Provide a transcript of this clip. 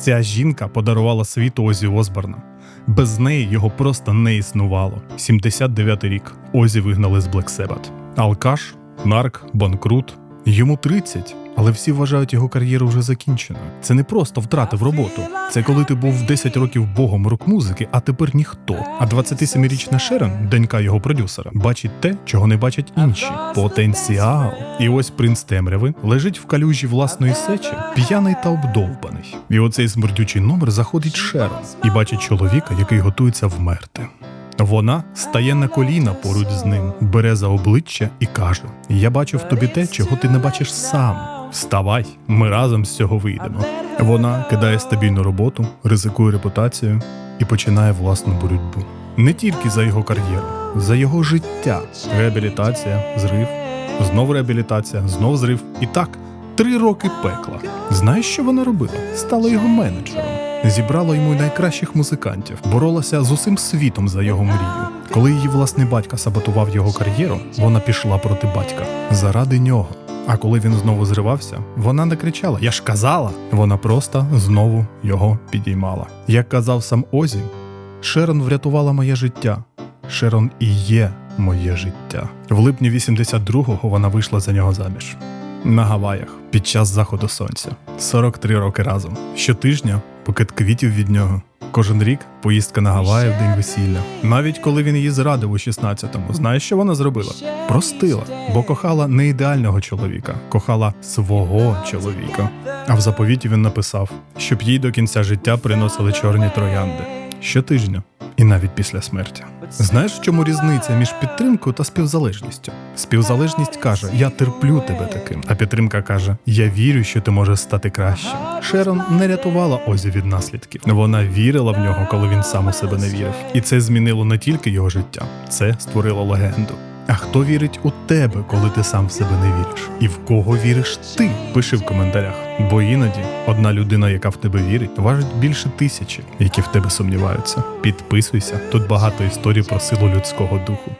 Ця жінка подарувала світу Озі Осборна. Без неї його просто не існувало. 79-й рік. Озі вигнали з Black. Алкаш, нарк, банкрут. Йому 30, але всі вважають його кар'єру вже закінченою. Це не просто втратив роботу. Це коли ти був 10 років богом рок-музики, а тепер ніхто. А 27-річна Шерон, донька його продюсера, бачить те, чого не бачать інші. Потенціал. І ось принц темряви лежить в калюжі власної сечі, п'яний та обдовбаний. І оцей смердючий номер заходить Шерон і бачить чоловіка, який готується вмерти. Вона стає на коліна поруч з ним, бере за обличчя і каже: Я бачу в тобі те, чого ти не бачиш сам. Вставай, ми разом з цього вийдемо. Вона кидає стабільну роботу, ризикує репутацією і починає власну боротьбу. Не тільки за його кар'єру, за його життя. Реабілітація, зрив, знов реабілітація, знов зрив. І так, три роки пекла. Знаєш, що вона робила? Стала його менеджером. Зібрала йому найкращих музикантів, боролася з усім світом за його мрію. Коли її власний батько саботував його кар'єру, вона пішла проти батька заради нього. А коли він знову зривався, вона не кричала Я ж казала! Вона просто знову його підіймала. Як казав сам Озі, Шерон врятувала моє життя. Шерон і є моє життя. В липні 82-го вона вийшла за нього заміж. На Гаваях під час заходу сонця. 43 роки разом. Щотижня букет квітів від нього. Кожен рік поїздка на Гаваї в день весілля. Навіть коли він її зрадив у 16-му, знаєш, що вона зробила? Простила, бо кохала не ідеального чоловіка, кохала свого чоловіка. А в заповіті він написав, щоб їй до кінця життя приносили чорні троянди щотижня і навіть після смерті. Знаєш, в чому різниця між підтримкою та співзалежністю? Співзалежність каже: Я терплю тебе таким, а підтримка каже: Я вірю, що ти можеш стати кращим. Шерон не рятувала Озі від наслідків. Вона вірила в нього, коли він сам у себе не вірив. І це змінило не тільки його життя, це створило легенду. А хто вірить у тебе, коли ти сам в себе не віриш? І в кого віриш ти? Пиши в коментарях. Бо іноді одна людина, яка в тебе вірить, важить більше тисячі, які в тебе сумніваються. Підписуйся, тут багато історій про силу людського духу.